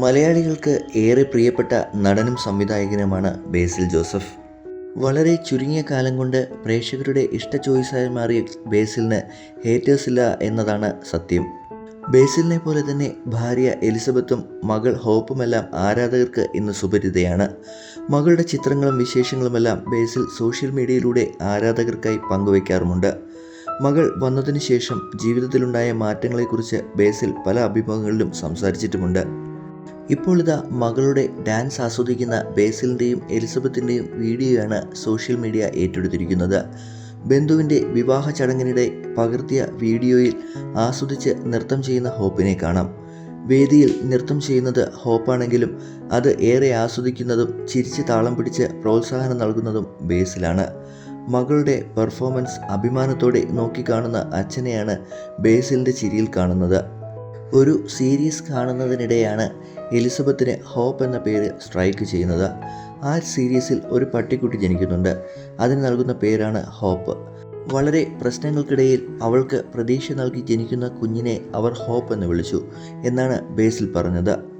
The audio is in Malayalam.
മലയാളികൾക്ക് ഏറെ പ്രിയപ്പെട്ട നടനും സംവിധായകനുമാണ് ബേസിൽ ജോസഫ്. വളരെ ചുരുങ്ങിയ കാലം കൊണ്ട് പ്രേക്ഷകരുടെ ഇഷ്ട ചോയ്സായി മാറിയ ബേസിലിന് ഹേറ്റേഴ്സ് ഇല്ല എന്നതാണ് സത്യം. ബേസിലിനെ പോലെ തന്നെ ഭാര്യ എലിസബത്തും മകൾ ഹോപ്പുമെല്ലാം ആരാധകർക്ക് ഇന്ന് സുപരിതയാണ്. മകളുടെ ചിത്രങ്ങളും വിശേഷങ്ങളുമെല്ലാം ബേസിൽ സോഷ്യൽ മീഡിയയിലൂടെ ആരാധകർക്കായി പങ്കുവയ്ക്കാറുമുണ്ട്. മകൾ വന്നതിന് ശേഷം ജീവിതത്തിലുണ്ടായ മാറ്റങ്ങളെക്കുറിച്ച് ബേസിൽ പല അഭിമുഖങ്ങളിലും സംസാരിച്ചിട്ടുമുണ്ട്. ഇപ്പോൾ ഇതാ മകളുടെ ഡാൻസ് ആസ്വദിക്കുന്ന ബേസിലിന്റെയും എലിസബത്തിന്റെയും വീഡിയോയാണ് സോഷ്യൽ മീഡിയ ഏറ്റെടുത്തിരിക്കുന്നത്. ബന്ധുവിന്റെ വിവാഹ ചടങ്ങിനിടെ പകർത്തിയ വീഡിയോയിൽ ആസ്വദിച്ച് നൃത്തം ചെയ്യുന്ന ഹോപ്പിനെ കാണാം. വേദിയിൽ നൃത്തം ചെയ്യുന്നത് ഹോപ്പാണെങ്കിലും അത് ഏറെ ആസ്വദിക്കുന്നതും ചിരിച്ച് താളം പിടിച്ച് പ്രോത്സാഹനം നൽകുന്നതും ബേസിലാണ്. മകളുടെ പെർഫോമൻസ് അഭിമാനത്തോടെ നോക്കിക്കാണുന്ന അച്ഛനെയാണ് ബേസിലിന്റെ ചിരിയിൽ കാണുന്നത്. ഒരു സീരീസ് കാണുന്നതിനിടെയാണ് എലിസബത്തിന് ഹോപ്പ് എന്ന പേര് സ്ട്രൈക്ക് ചെയ്യുന്നത് ആ സീരീസിൽ ഒരു പട്ടിക്കുട്ടി ജനിക്കുന്നുണ്ട്. അതിന് നൽകുന്ന പേരാണ് ഹോപ്പ്. വളരെ പ്രശ്നങ്ങൾക്കിടയിൽ അവൾക്ക് പ്രതീക്ഷ നൽകി ജനിക്കുന്ന കുഞ്ഞിനെ അവർ ഹോപ്പ് എന്ന് വിളിച്ചു എന്നാണ് ബേസിൽ പറഞ്ഞത്.